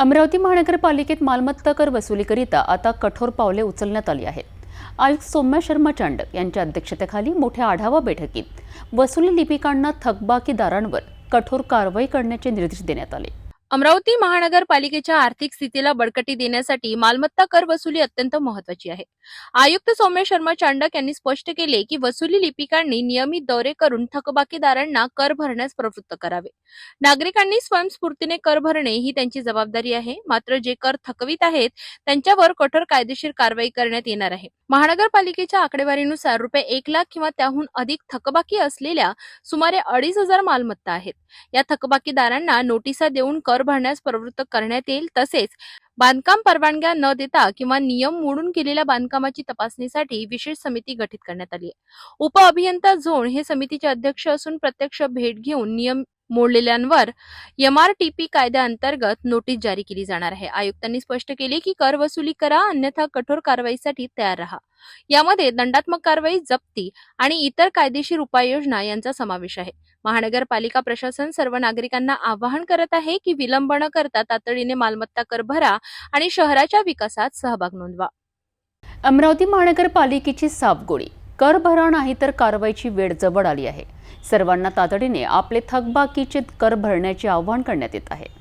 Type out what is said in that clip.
अमरावती महानगरपालिकेत मालमत्ता कर वसुलीकरिता आता कठोर पावले उचलण्यात आली आहेत. आयुक्त सौम्या शर्मा चांड यांच्या अध्यक्षतेखाली मोठ्या आढावा बैठकीत वसुली लिपिकांना थकबाकीदारांवर कठोर कारवाई करण्याचे निर्देश देण्यात आले. अमरावती महानगरपालिकेच्या आर्थिक स्थितीला बळकटी देण्यासाठी मालमत्ता कर वसुली अत्यंत महत्वाची आहे. आयुक्त सौम्य शर्मा चांडक यांनी स्पष्ट केले की वसुली लिपिकांनी नियमित दौरे करून थकबाकीदारांना कर भरण्यास प्रवृत्त करावे. नागरिकांनी स्वयंस्फूर्तीने कर भरणे ही त्यांची जबाबदारी आहे. मात्र जे कर थकवीत आहेत त्यांच्यावर कठोर कायदेशीर कारवाई करण्यात येणार आहे. महानगरपालिकेच्या आकडेवारीनुसार रुपये एक लाख किंवा त्याहून अधिक थकबाकी असलेल्या सुमारे अडीच हजार मालमत्ता आहेत. या थकबाकीदारांना नोटिसा देऊन कर भरण्यास प्रवृत्त करण्यात येईल. तसेच बांधकाम परवानग्या न देता किंवा नियम मोडून केलेल्या बांधकामाची तपासणीसाठी विशेष समिती गठीत करण्यात आली आहे. उप अभियंता झोन हे समितीचे अध्यक्ष असून प्रत्यक्ष भेट घेऊन नियम मोडलेल्यांवर एमआरटीपी कायद्याअंतर्गत नोटीस जारी केली जाणार आहे. आयुक्तांनी स्पष्ट केले की कर वसुली करा अन्यथा कठोर कारवाईसाठी तयार राहा. यामध्ये दंडात्मक कारवाई जप्ती आणि इतर कायदेशीर उपाययोजना यांचा समावेश आहे. महानगरपालिका प्रशासन सर्व नागरिकांना आवाहन करत आहे की विलंब न करता तातडीने मालमत्ता कर भरा आणि शहराच्या विकासात सहभाग नोंदवा. अमरावती महानगरपालिकेची सापगोळी कर भरा नाही तर कारवाईची वेळ जवळ आली आहे. सर्वांना तातडीने आपले थकबाकीचे कर भरण्याचे आवाहन करण्यात येत आहे.